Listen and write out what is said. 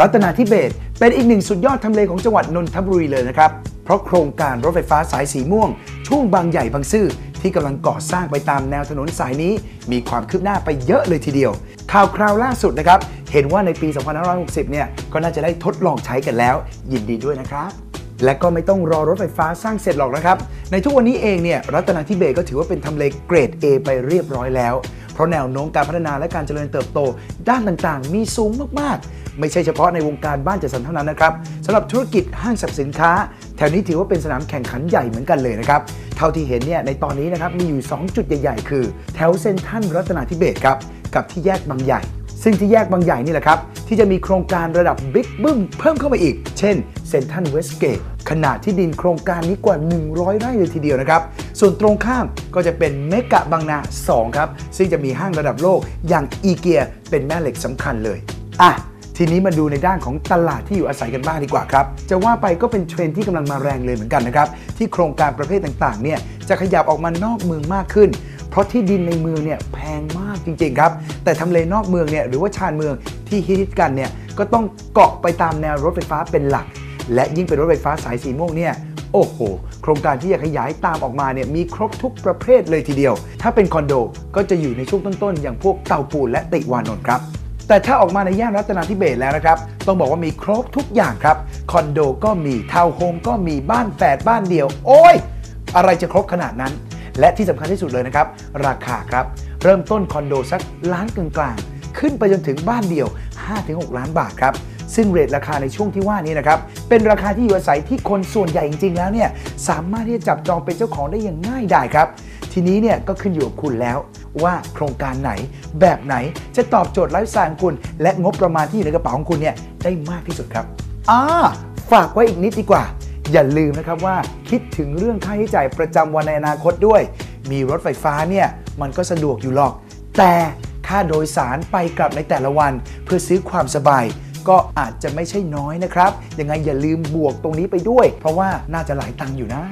รัตนาธิเบศเป็นอีกหนึ่งสุดยอดทำเลของจังหวัดนนทบุรีเลยนะครับ เพราะโครงการรถไฟฟ้าสายสีม่วง ช่วงบางใหญ่บางซื่อที่กำลังก่อสร้างไปตามแนวถนนสายนี้ มีความคืบหน้าไปเยอะเลยทีเดียว ข่าวคราวล่าสุดนะครับ เห็นว่าในปี 2560 เนี่ยก็น่าจะได้ทดลองใช้กันแล้ว ยินดีด้วยนะครับและก็ไม่ต้องรอรถไฟฟ้าสร้างเสร็จหรอกนะครับ ในทุกวันนี้เองเนี่ยรัตนาธิเบศก็ถือว่าเป็นทำเลเกรด A ไปเรียบร้อยแล้ว ราะแนวโน้มการพัฒนาและการเจริญเติบโต ด้านต่างๆ มีสูงมากๆ ไม่ใช่เฉพาะในวงการบ้านจัดสรรเท่านั้นนะครับสำหรับธุรกิจห้างสรรพสินค้า แถวนี้ถือว่าเป็นสนามแข่งขันใหญ่เหมือนกันเลยนะครับเท่าที่เห็นเนี่ยในตอนนี้นะครับมีอยู่ 2 จุดใหญ่ๆ คือ แถวเซนทรัลรัตนาธิเบศครับกับที่แยกบางใหญ่ ซึ่งที่แยกบางใหญ่นี่แหละครับ ที่จะมีโครงการระดับบิ๊กบึ้มเพิ่มเข้ามาอีก เช่นเซนทันเวสเกตขนาดที่ดินโครงการนี้กว่า 100 ไร่เลยทีเดียวนะครับ ส่วนตรงข้ามก็จะเป็นเมกะบางนา 2 ครับ ซึ่งจะมีห้างระดับโลกอย่างอีเกียเป็นแม่เหล็กสำคัญเลย อะทีนี้มาดูในด้านของตลาดที่อยู่อาศัยกันบ้างดีกว่าครับ จะว่าไปก็เป็นเทรนที่กำลังมาแรงเลยเหมือนกันนะครับ ที่โครงการประเภทต่างๆเนี่ยจะขยับออกมานอกเมืองมากขึ้น เพราะที่ดินในเมืองเนี่ยแพงมากจริงๆครับ แต่ทำเลนอกเมืองเนี่ยหรือว่าชานเมือง ที่ฮิตกันเนี่ยก็ต้องเกาะไปตามแนวรถไฟฟ้าเป็นหลัก และยิ่งเป็นรถไฟฟ้าสายสีม่วงเนี่ยโอ้โห โครงการที่จะขยายตามออกมาเนี่ยมีครบทุกประเภทเลยทีเดียว ถ้าเป็นคอนโดก็จะอยู่ในช่วงต้นๆ อย่างพวกเตาปูนและติวานนท์ครับแต่ถ้าออกมาในย่านรัตนาธิเบศแล้วนะครับ ต้องบอกว่ามีครบทุกอย่างครับ คอนโดก็มีทาวน์โฮมก็มีบ้านแฝดบ้านเดียว โอ้ย อะไรจะครบขนาดนั้น และที่สำคัญที่สุดเลยนะครับ ราคาครับ เริ่มต้นคอนโดสักล้านกลาง ขึ้นไปจนถึงบ้านเดียว 5-6 ล้านบาทครับซึ่งเรทราคาในช่วงที่ว่านี้นะครับ เป็นราคาที่อยู่อาศัยที่คนส่วนใหญ่จริงๆ แล้วเนี่ย สามารถที่จะจับจองเป็นเจ้าของได้อย่างง่ายดายครับ ทีนี้เนี่ยก็ขึ้นอยู่กับคุณแล้วว่าโครงการไหนแบบไหนจะตอบโจทย์ไลฟ์สไตล์ของคุณ และงบประมาณที่อยู่ในกระเป๋าของคุณเนี่ยได้มากที่สุดครับอ่าฝากไว้อีกนิดดีกว่า อย่าลืมนะครับว่าคิดถึงเรื่องค่าใช้จ่ายประจำวันในอนาคตด้วย มีรถไฟฟ้าเนี่ยมันก็สะดวกอยู่หรอก แต่ ค่าโดยสารไปกลับในแต่ละวัน เพื่อซื้อความสบาย ก็อาจจะไม่ใช่น้อยนะครับ ยังไงอย่าลืมบวกตรงนี้ไปด้วย เพราะว่าน่าจะหลายตังค์อยู่นะ